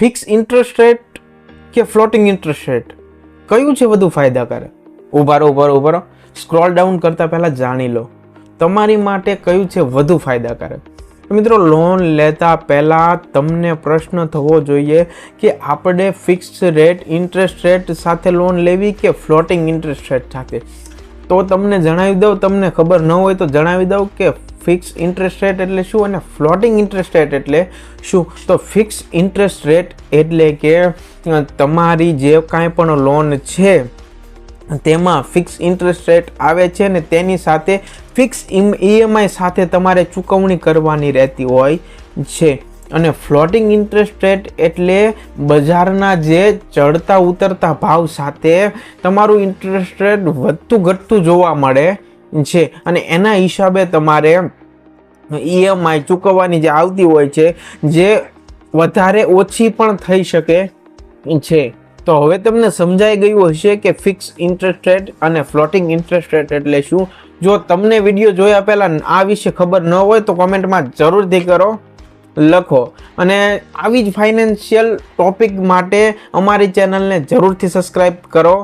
Fix interest rate કે floating interest rate? કયું છે વધુ ફાયદાકારક? ઊભા રહો રહો, ઊભા રહો. સ્ક્રોલ ડાઉન કરતાં પહેલાં જાણી લો. તમારી માટે કયું છે વધુ ફાયદાકારક? મિત્રો, લોન લેતા પહેલાં તમને પ્રશ્ન થવો જોઈએ કે આપણે ફિક્સ રેટ, ઇન્ટરેસ્ટ રેટ સાથે લોન લેવી કે ફ્લોટિંગ ઇન્ટરેસ્ટ રેટ સાથે? તો તમને જણાવી દઉં, તમને ખબર ન હોય તો જણાવી દઉં કે ફિક્સ ઇન્ટરેસ્ટ રેટ એટલે શું અને ફ્લોટિંગ ઇન્ટરેસ્ટ રેટ એટલે શું? તો ફિક્સ ઇન્ટરેસ્ટ રેટ એટલે કે તમારી જે કાંઈ પણ લોન છે, તેમાં ફિક્સ ઇન્ટરેસ્ટ રેટ આવે છે ને તેની સાથે ફિક્સ ઈએમઆઈ સાથે તમારે ચૂકવણી કરવાની રહેતી હોય છે. અને ફ્લોટિંગ ઇન્ટરેસ્ટ રેટ એટલે બજારના જે ચડતા ઉતરતા ભાવ સાથે તમારું ઇન્ટરેસ્ટ રેટ વધતું ઘટતું જોવા મળે છે. અને એના હિસાબે તમારે ઈએમઆઈ ચૂકવવાની જે આવતી હોય છે, જે વધારે ઓછી પણ થઈ શકે છે. તો હવે તમને સમજાઈ ગયું હશે કે ફિક્સ ઇન્ટરેસ્ટ રેટ અને ફ્લોટિંગ ઇન્ટરેસ્ટ રેટ એટલે શું? જો તમને વીડિયો જોયા પહેલાં આ વિશે ખબર ન હોય તો કોમેન્ટમાં જરૂરથી કરો. લખો. અને આવી જ ફાઇનાન્શિયલ ટોપિક માટે અમારી ચેનલને જરૂરથી સબસ્ક્રાઈબ કરો.